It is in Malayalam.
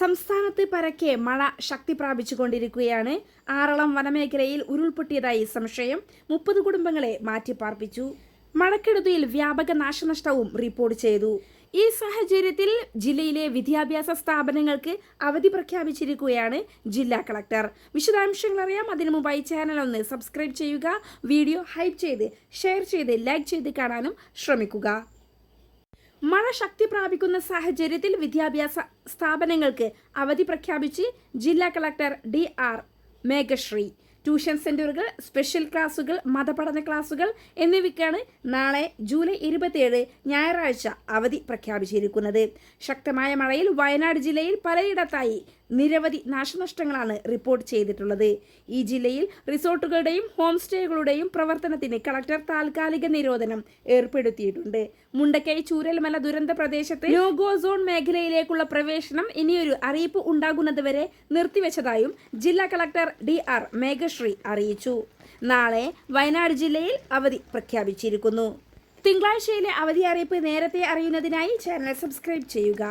സംസ്ഥാനത്ത് പരക്കെ മഴ ശക്തി പ്രാപിച്ചുകൊണ്ടിരിക്കുകയാണ്. ആറളം വനമേഖലയിൽ ഉരുൾപൊട്ടിയതായി സംശയം. മുപ്പത് കുടുംബങ്ങളെ മാറ്റിപ്പാർപ്പിച്ചു. മഴക്കെടുതിയിൽ വ്യാപക നാശനഷ്ടവും റിപ്പോർട്ട് ചെയ്തു. ഈ സാഹചര്യത്തിൽ ജില്ലയിലെ വിദ്യാഭ്യാസ സ്ഥാപനങ്ങൾക്ക് അവധി പ്രഖ്യാപിച്ചിരിക്കുകയാണ് ജില്ലാ കളക്ടർ. വിശദാംശങ്ങൾ അറിയാം അതിനു മുമ്പായി ചാനൽ ഒന്ന് സബ്സ്ക്രൈബ് ചെയ്യുക. വീഡിയോ ഹൈപ്പ് ചെയ്ത് ഷെയർ ചെയ്ത് ലൈക്ക് ചെയ്ത് കാണാനും ശ്രമിക്കുക. മഴ ശക്തി പ്രാപിക്കുന്ന സാഹചര്യത്തിൽ വിദ്യാഭ്യാസ സ്ഥാപനങ്ങൾക്ക് അവധി പ്രഖ്യാപിച്ച് ജില്ലാ collector D R Meghashree. Tuition സെന്ററുകൾ സ്പെഷ്യൽ ക്ലാസുകൾ മതപഠന ക്ലാസുകൾ എന്നിവയ്ക്കാണ് നാളെ ജൂലൈ ഇരുപത്തിയേഴ് ഞായറാഴ്ച അവധി പ്രഖ്യാപിച്ചിരിക്കുന്നത്. ശക്തമായ മഴയിൽ വയനാട് ജില്ലയിൽ പലയിടത്തായി നിരവധി നാശനഷ്ടങ്ങളാണ് റിപ്പോർട്ട് ചെയ്തിട്ടുള്ളത്. ഈ ജില്ലയിൽ റിസോർട്ടുകളുടെയും ഹോം സ്റ്റേകളുടെയും പ്രവർത്തനത്തിന് കളക്ടർ താൽക്കാലിക നിരോധനം ഏർപ്പെടുത്തിയിട്ടുണ്ട്. മുണ്ടക്കൈ ചൂരൽമല ദുരന്ത പ്രദേശത്ത് നോഗോ സോൺ മേഖലയിലേക്കുള്ള പ്രവേശനം ഇനിയൊരു അറിയിപ്പ് ഉണ്ടാകുന്നതുവരെ നിർത്തിവെച്ചതായും ജില്ലാ കളക്ടർ ഡി ആർ മേഘശ്രീ അറിയിച്ചു. നാളെ വയനാട് ജില്ലയിൽ അവധി പ്രഖ്യാപിച്ചിരിക്കുന്നു. തിങ്കളാഴ്ചയിലെ അവധി അറിയിപ്പ് നേരത്തെ അറിയുന്നതിനായി ചാനൽ സബ്സ്ക്രൈബ് ചെയ്യുക.